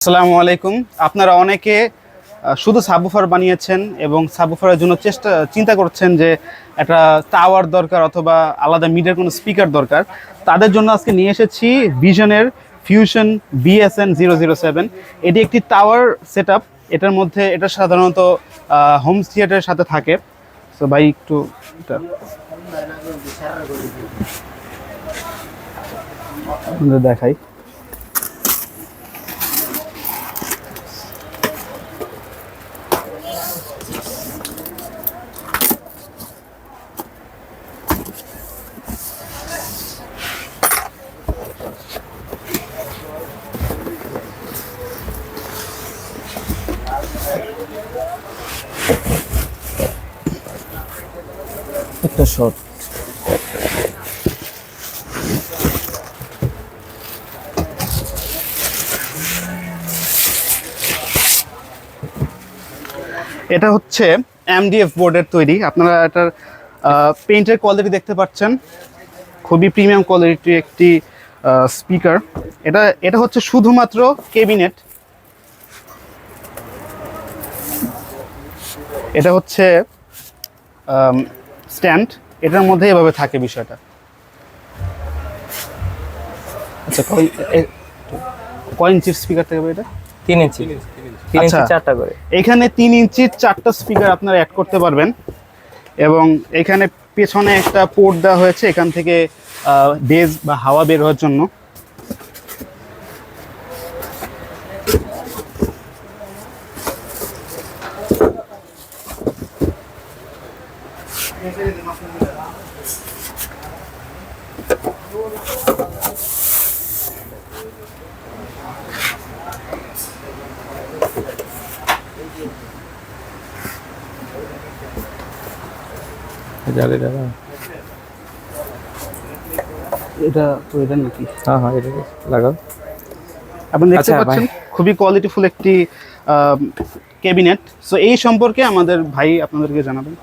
আসসালামু আলাইকুম। আপনারা অনেকে শুধু সাবুফার বানিয়েছেন এবং সাবুফারের জন্য চেষ্টা, চিন্তা করছেন যে একটা টাওয়ার দরকার অথবা আলাদা মিডিয়ার কোনো স্পিকার দরকার। তাদের জন্য আজকে নিয়ে এসেছি ভিশনের fusion BSN zero zero seven এটি একটি টাওয়ার সেট এটার মধ্যে, এটা সাধারণত হোম থিয়েটারের সাথে থাকে। তো ভাই, একটু এটা দেখাই। একটা এটা হচ্ছে এমডিএফ বোর্ডের তৈরি। আপনারা এটার পেইন্টের কোয়ালিটি দেখতে পাচ্ছেন। খুবই প্রিমিয়াম কোয়ালিটির একটি স্পিকার এটা এটা হচ্ছে শুধুমাত্র কেবিনেট এটা হচ্ছে স্ট্যান্ড এটার মধ্যে এভাবে থাকে বিষয়টা। আচ্ছা কয় এ- কয় ইঞ্চির স্পিকার থাকবে এটা? তিন ইঞ্চি। তিন ইঞ্চি আচ্ছা। চারটা করে। এখানে তিন ইঞ্চির চারটা স্পিকার আপনারা অ্যাড করতে পারবেন। এবং এখানে পেছনে একটা পোর্ট দেওয়া হয়েছে এখান থেকে বেজ বা হাওয়া বের হওয়ার জন্য। জালি দাদা এটা তো এটা নাকি? হ্যাঁ হ্যাঁ এটা লাগাও। আপনি দেখতে আচ্ছা, পাচ্ছেন খুবই কোয়ালিটিফুল একটি ক্যাবিনেট সো এই সম্পর্কে আমাদের ভাই আপনাদেরকে জানাবেন।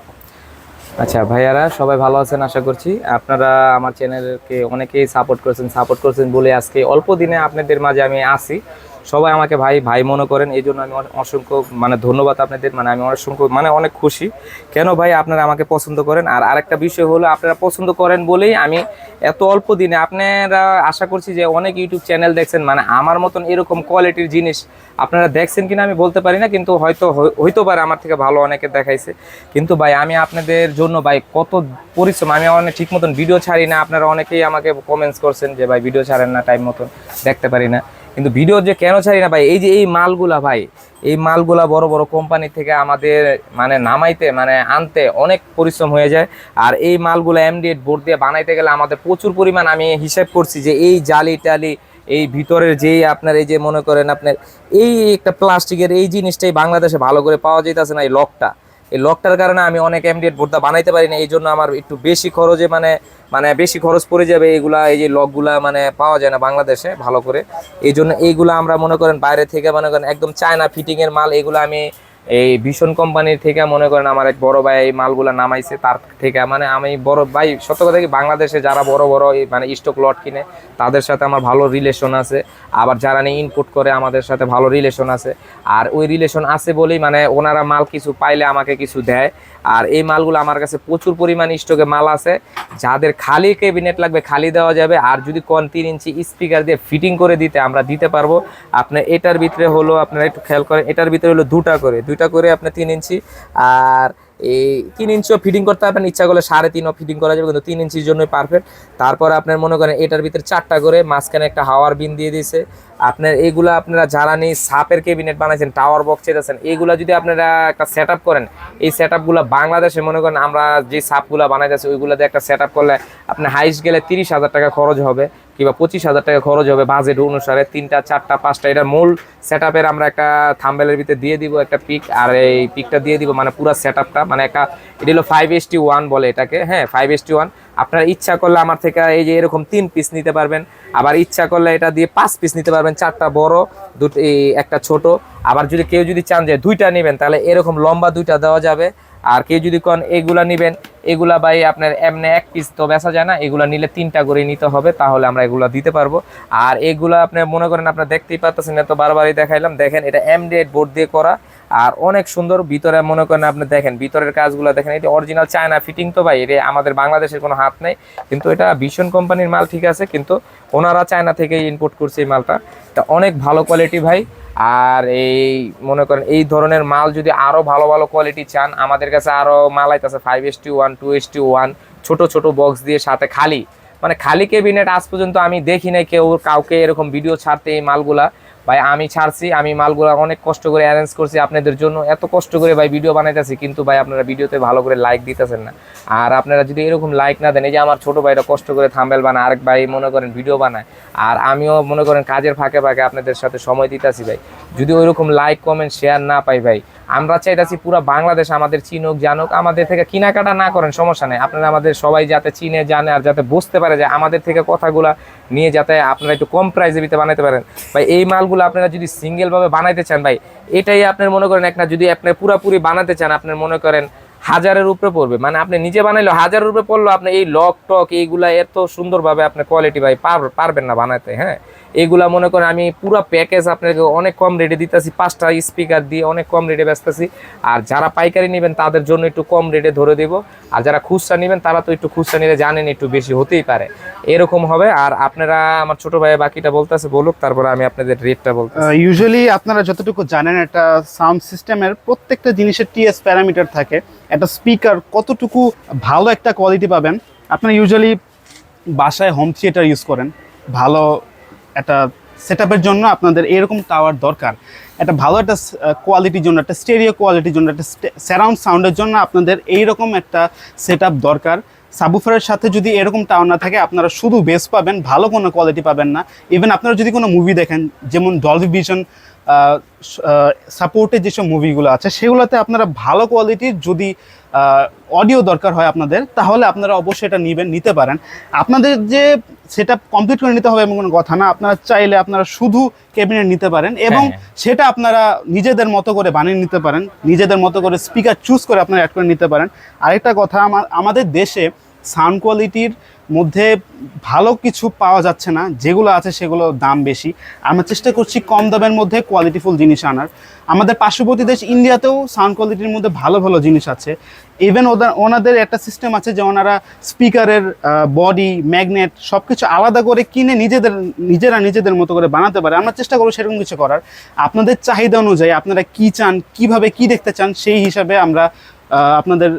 আচ্ছা ভাইয়ারা সবাই ভালো আছেন আশা করছি। আপনারা আমার চ্যানেলকে অনেকেই সাপোর্ট করেছেন সাপোর্ট করেছেন বলে আজকে অল্প দিনে আপনাদের মাঝে আমি আসি সবাই আমাকে ভাই ভাই মনে করেন, এই জন্য আমি অসংখ্য মানে ধন্যবাদ আপনাদের মানে আমি অসংখ্য মানে অনেক খুশি। কেন ভাই, আপনারা আমাকে পছন্দ করেন? আর আরেকটা বিষয় হলো, আপনারা পছন্দ করেন বলেই আমি এত অল্প দিনে, আপনারা আশা করছি যে অনেক ইউটিউব চ্যানেল দেখছেন মানে আমার মতন এরকম কোয়ালিটির জিনিস আপনারা দেখছেন কিনা আমি বলতে পারি না, কিন্তু হয়তো হই- হইতে পারে, আমার থেকে ভালো অনেকে দেখাইছে। কিন্তু ভাই, আমি আপনাদের জন্য ভাই, কত পরিশ্রম, আমি অনেক ঠিক মতন ভিডিও ছাড়ি না, আপনারা অনেকেই আমাকে কমেন্টস করছেন যে ভাই ভিডিও ছাড়েন না টাইম মতন, দেখতে পারি না। কিন্তু ভিডিও যে কেন ছাড়ি না ভাই? এই যে এই মালগুলা ভাই, এই মালগুলা বড় বড় কোম্পানি থেকে আমাদের মানে নামাইতে মানে আনতে অনেক পরিশ্রম হয়ে যায়। আর এই মালগুলো এমডিএড বোর্ড দিয়ে বানাইতে গেলে আমাদের প্রচুর পরিমাণ আমি হিসাব করছি যে এই জালি টালি, এই ভিতরের যেই আপনার এই যে মনে করেন আপনার এই একটা প্লাস্টিকের এই জিনিসটাই বাংলাদেশে ভালো করে পাওয়া যাইতেছে না এই লকটা। এই লকটার কারণে আমি অনেক এমডিএড বোর্ডটা বানাইতে পারি না এই জন্য আমার একটু বেশি খরচে মানে মানে বেশি খরচ পড়ে যাবে এইগুলা, এই যে লকগুলা মানে পাওয়া যায় না বাংলাদেশে ভালো করে। এই জন্য এইগুলো আমরা মনে করেন বাইরে থেকে মনে করেন একদম চায়না ফিটিংয়ের মাল এগুলো আমি এই ভীষণ কোম্পানির থেকে মনে করেন আমার এক বড় ভাই এই মালগুলো নামাইছে, তার থেকে মানে আমি বড় ভাই, সত্য কথা কি বাংলাদেশে যারা বড় বড় মানে স্টক লট কিনে, তাদের সাথে আমার ভালো রিলেশন আছে। আবার যারা নিয়ে ইনপুট করে, আমাদের সাথে ভালো রিলেশন আছে। আর ওই রিলেশন আছে বলেই মানে ওনারা মাল কিছু পাইলে আমাকে কিছু দেয়। আর এই মালগুলো আমার কাছে প্রচুর পরিমাণ স্টকে মাল আছে। যাদের খালি ক্যাবিনেট লাগবে, খালি দেওয়া যাবে। আর যদি কন তিন ইঞ্চি স্পিকার দিয়ে ফিটিং করে দিতে আমরা দিতে পারব। আপনার এটার ভিতরে হলো আপনারা একটু খেয়াল করেন, এটার ভিতরে হলো দুটা করে। দুটা করে আপনার তিন ইঞ্চি। আর এই তিন ইঞ্চিও ফিটিং করতে পারবেন। ইচ্ছা করলে সাড়ে তিনও ফিটিং করা যাবে, কিন্তু তিন ইঞ্চির জন্যই পারফেক্ট তারপর আপনার মনে করেন এটার ভিতরে চারটা করে মাঝখানে একটা হাওয়ার বিন দিয়ে দিয়েছে। আপনার এইগুলো আপনারা যারা নেই, সাপের ক্যাবিনেট বানাইছেন টাওয়ার বক্স চেয়েছেন এইগুলা যদি আপনারা একটা সেট করেন, এই সেট বাংলাদেশে মনে করেন আমরা যে সাপগুলা বানাইতেছি, ওইগুলো দিয়ে একটা সেট করলে আপনার হাইস্ট গেলে তিরিশ হাজার টাকা খরচ হবে। কিংবা পঁচিশ হাজার টাকা খরচ হবে বাজেট অনুসারে তিনটা, চারটা, পাঁচটা। এটা মূল সেট আমরা একটা থাম্বেলের ভিতরে দিয়ে দিব একটা পিক আর এই পিকটা দিয়ে দিব মানে পুরো সেট মানে একটা, এটা হলো ফাইভ এস টি ওয়ান বলে এটাকে। হ্যাঁ ফাইভ এস টি ওয়ান আপনার ইচ্ছা করলে আমার থেকে এই যে এরকম তিন পিস নিতে পারবেন। আবার ইচ্ছা করলে এটা দিয়ে পাঁচ পিস নিতে পারবেন। চারটা বড়, দুটি একটা ছোট। আবার যদি কেউ যদি চান যে দুইটা নেবেন, তাহলে এরকম লম্বা দুইটা দেওয়া যাবে। আর কেউ যদি কোন, এগুলা নেবেন, এগুলা ভাই আপনার এমনি এক পিস তো বেচা যায় না, এগুলা নিলে তিনটা করে নিতে হবে, তাহলে আমরা এগুলা দিতে পারব। আর এগুলা আপনি মনে করেন, আপনার দেখতেই পাচ্ছেন তো বারবারই দেখাইলাম, দেখেন এটা এমডিএড বোর্ড দিয়ে করা। আর অনেক সুন্দর, ভিতরে মনে করেন আপনি দেখেন, ভিতরের কাজগুলো দেখেন, এটা অরিজিনাল চায়না ফিটিং তো ভাই, এটা আমাদের বাংলাদেশের কোনো হাত নেই, কিন্তু এটা ভীষণ কোম্পানির মাল ঠিক আছে, কিন্তু ওনারা চায়না থেকে ইম্পোর্ট করছে এই মালটা। এটা অনেক ভালো কোয়ালিটি ভাই আর এই, মনে করেন, এই ধরনের মাল যদি আরও ভালো ভালো কোয়ালিটি চান, আমাদের কাছে আরও মাল আছে five S T one two S T one ছোটো ছোটো বক্স দিয়ে সাথে খালি। মানে খালি কেবিনেট আজ পর্যন্ত আমি দেখি নাই, কেউ কাউকে এরকম ভিডিও ছাড়তে এই মালগুলা। ভাই, আমি ছাড়ছি, আমি মালগুলা অনেক কষ্ট করে অ্যারেঞ্জ করছি আপনাদের জন্য। এত কষ্ট করে ভাই ভিডিও বানাইতেছি, কিন্তু ভাই আপনারা ভিডিওতে ভালো করে লাইক দিতেছেন না। আর আপনারা যদি এরকম লাইক না দেন, এই যে আমার ছোট ভাইরা কষ্ট করে থাম্বেল বানায়, আরেক ভাই মনে করেন ভিডিও বানায়, আর আমিও মনে করেন কাজের ফাঁকে ফাঁকে আপনাদের সাথে সময় দিতেছি ভাই। যদি ওইরকম লাইক কমেন্ট শেয়ার না পাই ভাই, আমরা চাইতেছি পুরো বাংলাদেশ আমাদের চিনুক, জানুক, আমাদের থেকে কেনাকাটা না করেন, সমস্যা নেই। আপনারা আমাদের সবাই যাতে চিনে, জানে, আর যাতে বুঝতে পারে যে আমাদের থেকে কথাগুলা নিয়ে যাতে আপনারা একটু কম প্রাইসে দিতে বানাতে পারেন। ভাই, এই মালগুলো আপনারা যদি সিঙ্গেল ভাবে বানাইতে চান ভাই, এটাই আপনার মনে করেন একটা যদি আপনি পুরাপুরি বানাতে চান, আপনার মনে করেন হাজারের উপরে পড়বে। মানে আপনি নিজে বানাইলো, হাজারের উপরে পড়ল, আপনি এই লক টক এইগুলা এত সুন্দরভাবে আপনি কোয়ালিটি ভাই পার- পারবেন না বানাতে হ্যাঁ? এইগুলা মনে করেন আমি পুরো প্যাকেজ আপনাকে অনেক কম রেটে দিতেছি, পাঁচটা স্পিকার দিয়ে অনেক কম রেটে বেচতেছি। আর যারা পাইকারি নেবেন, তাদের জন্য একটু কম রেটে ধরে দেব। আর যারা খুচরা নেবেন, তারা তো একটু খুচরা নিলে জানেন একটু বেশি হতেই পারে। এরকম হবে। আর আপনারা, আমার ছোট ভাই বাকিটা বলতেছে, বলুক, তারপরে আমি আপনাদের রেটটা বলতে ইউজুয়ালি আপনারা যতটুকু জানেন, একটা সাউন্ড সিস্টেমের প্রত্যেকটা জিনিসের টিএস প্যারামিটার থাকে। একটা স্পিকার কতটুকু ভালো একটা কোয়ালিটি পাবেন? আপনারা ইউজুয়ালি বাসায় হোম থিয়েটার ইউজ করেন। ভালো একটা সেট জন্য আপনাদের এরকম টাওয়ার দরকার। একটা ভালো একটা কোয়ালিটির জন্য, একটা স্টেরিও কোয়ালিটির জন্য, একটা সারাউন্ড সাউন্ডের জন্য আপনাদের এইরকম একটা সেট দরকার। সাবুফারের সাথে যদি এরকম টাওয়ার না থাকে, আপনারা শুধু বেস পাবেন, ভালো কোনো কোয়ালিটি পাবেন না। ইভেন আপনারা যদি কোনো মুভি দেখেন, যেমন ডলভি ভিশন সাপোর্টের যেসব মুভিগুলো আছে, সেগুলোতে আপনারা ভালো কোয়ালিটির যদি অডিও দরকার হয় আপনাদের, তাহলে আপনারা অবশ্যই এটা নেবেন, নিতে পারেন। আপনাদের যে সেটা কমপ্লিট করে নিতে হবে এমন কোনো কথা না। আপনারা চাইলে আপনারা শুধু ক্যাবিনেট নিতে পারেন এবং হ্যাঁ। সেটা আপনারা নিজেদের মতো করে বানিয়ে নিতে পারেন। নিজেদের মতো করে স্পিকার চুজ করে আপনারা অ্যাড করে নিতে পারেন। আরেকটা কথা আমার আমাদের দেশে সাউন্ড কোয়ালিটির মধ্যে ভালো কিছু পাওয়া যাচ্ছে না, যেগুলো আছে সেগুলো দাম বেশি। আমরা চেষ্টা করছি কম দামের মধ্যে কোয়ালিটিফুল জিনিস আনার। আমাদের পার্শ্ববর্তী দেশ ইন্ডিয়াতেও সাউন্ড কোয়ালিটির মধ্যে ভালো ভালো জিনিস আছে। ইভেন ওদের ওনাদের একটা সিস্টেম আছে যে ওনারা স্পিকারের বডি ম্যাগনেট সব কিছু আলাদা করে কিনে নিজেদের, নিজেরা নিজেদের মতো করে বানাতে পারে। আমরা চেষ্টা করব সেরকম কিছু করার। আপনাদের চাহিদা অনুযায়ী আপনারা কি চান, কীভাবে কি দেখতে চান সেই হিসাবে আমরা আপনাদের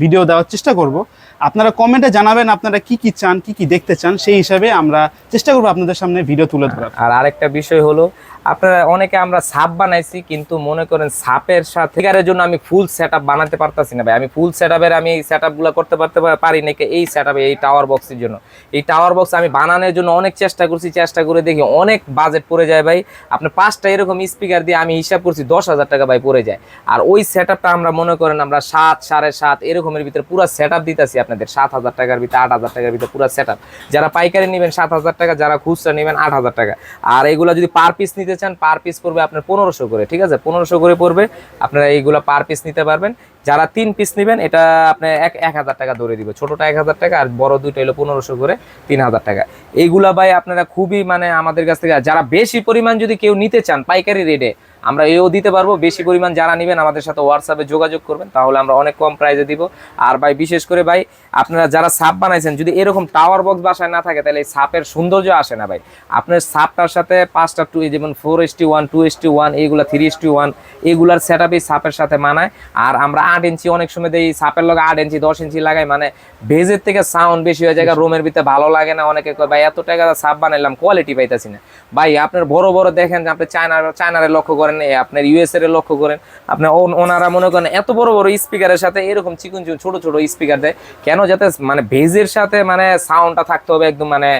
ভিডিও দেওয়ার চেষ্টা করব। আপনারা কমেন্টে জানাবেন আপনারা কি কি চান, কি কি দেখতে চান, সেই হিসাবে আমরা চেষ্টা করব আপনাদের সামনে ভিডিও তুলে ধরার। আর আরেকটা বিষয় হলো আপনারা অনেকে আমরা সাপ বানাইছি, কিন্তু মনে করেন সাপের সাথে ফিগারের জন্য আমি ফুল সেট বানাতে পারতাছি না ভাই। আমি ফুল সেট আমি এই সেট করতে পারতে পারি নাকি এই সেট এই টাওয়ার বক্সের জন্য। এই টাওয়ার বক্স আমি বানানোর জন্য অনেক চেষ্টা করছি, চেষ্টা করে দেখি অনেক বাজেট পড়ে যায় ভাই। আপনি পাঁচটা এরকম স্পিকার দিয়ে আমি হিসাব করছি দশ হাজার টাকা ভাই পড়ে যায়। আর ওই সেট আমরা মনে করেন আমরা সাত, সাড়ে সাত এরকমের ভিতরে পুরো সেট আপ দিতেছি আপনাদের। সাত হাজার টাকার ভিতরে, আট হাজার টাকার ভিতরে পুরো সেট যারা পাইকারি নেবেন সাত হাজার টাকা, যারা খুচরা নেবেন আট হাজার টাকা। আর এইগুলা যদি পার পিস নিতে চান পার পিস পড়বে আপনার পনেরোশো করে, ঠিক আছে? পনেরোশো করে পড়বে, আপনারা এইগুলো পার পিস নিতে পারবেন। যারা তিন পিস নেবেন, এটা আপনার এক এক হাজার টাকা ধরে দিবে। ছোটোটা এক হাজার টাকা আর বড় দুইটা এলো পনেরোশো করে, তিন হাজার টাকা। এইগুলা ভাই আপনারা খুবই মানে আমাদের কাছ থেকে, যারা বেশি পরিমাণ যদি কেউ নিতে চান, পাইকারি রেটে আমরা এও দিতে পারব। বেশি পরিমাণ যারা নেবেন আমাদের সাথে হোয়াটসঅ্যাপে যোগাযোগ করবেন তাহলে আমরা অনেক কম প্রাইসে দিব। আর ভাই বিশেষ করে ভাই আপনারা যারা সাপ বানাইছেন যদি এরকম টাওয়ার বক্স বাসায় না থাকে তাহলে এই সাপের সৌন্দর্য আসে না ভাই। আপনার সাপটার সাথে পাঁচটা টু যেমন four S T one two S T one এইগুলা থ্রি এস টি ওয়ান এগুলার সেট আপই সাপের সাথে মানায়। আর আমরা আট ইঞ্চি অনেক সময় দেই সাপের লগে আট ইঞ্চি দশ ইঞ্চি লাগাই মানে ভেজের থেকে সাউন্ড বেশি হয়ে যায় রুমের ভিতরে ভালো লাগে না। অনেকে কয় ভাই এত টাকা সাপ বানাইলাম কোয়ালিটি পাইতাছি না। ভাই আপনার বড় বড় দেখেন যে আপনি চায়নার চায়নারে লক্ষ্য করেন আপনার ইউএস এর লক্ষ্য করেন। আপনার ওনারা মনে করেন এত বড় বড় স্পিকারের সাথে এরকম চিকুন চিকুন ছোট ছোট স্পিকার দেয়। কেন যাতে মানে ভেজের সাথে মানে সাউন্ডটা থাকতে হবে একদম মানে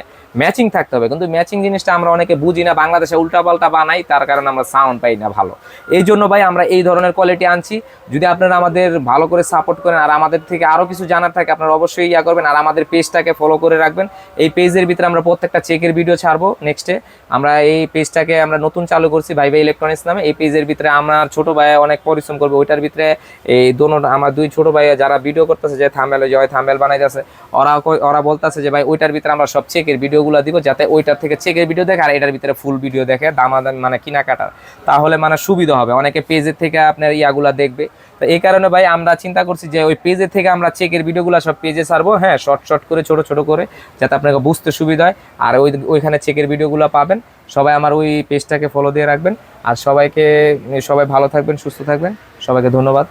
ম্যাচিং থাকতে হবে। কিন্তু ম্যাচিং জিনিসটা আমরা অনেকে বুঝি না, বাংলাদেশে উল্টাপাল্টা বানাই, তার কারণে আমরা সাউন্ড পাই না ভালো। এই জন্য ভাই আমরা এই ধরনের কোয়ালিটি আনছি। যদি আপনারা আমাদের ভালো করে সাপোর্ট করেন, আর আমাদের থেকে আরও কিছু জানার থাকে, আপনারা অবশ্যই ইয়া করবেন, আর আমাদের পেজটাকে ফলো করে রাখবেন। এই পেজের ভিতরে আমরা প্রত্যেকটা চেকের ভিডিও ছাড়বো নেক্সটে আমরা এই পেজটাকে আমরা নতুন চালু করছি ভাই ভাই ইলেকট্রনিক্স নামে। এই পেজের ভিতরে আমার ছোট ভাই অনেক পরিশ্রম করবে, ওইটার ভিতরে এই দোনো আমার দুই ছোট ভাই যারা ভিডিও করতেছে, যে থাম্বেল জয় থাম্বেল বানাইতেছে ওরা ওরা বলতেছে যে ভাই ওইটার ভিতরে আমরা সব চেকের ভিডিওগুলো দিব যাতে ওইটার থেকে চেকের ভিডিও দেখে আর এটার ভিতরে ফুল ভিডিও দেখে দামাদাম মানে কেনাকাটার। তাহলে মানে সুবিধা হবে। অনেকে পেজের থেকে আপনার ইয়াগুলা দেখবে। তো এই কারণে ভাই আমরা চিন্তা করছি যে ওই পেজের থেকে আমরা চেকের ভিডিওগুলো সব পেজে ছাড়বো। হ্যাঁ শর্ট শর্ট করে, ছোট ছোট করে, যাতে আপনাকে বুঝতে সুবিধা হয়। আর ওই, ওইখানে চেকের ভিডিওগুলো পাবেন। সবাই আমার ওই পেজটাকে ফলো দিয়ে রাখবেন। আর সবাইকে, সবাই ভালো থাকবেন, সুস্থ থাকবেন। সবাইকে ধন্যবাদ।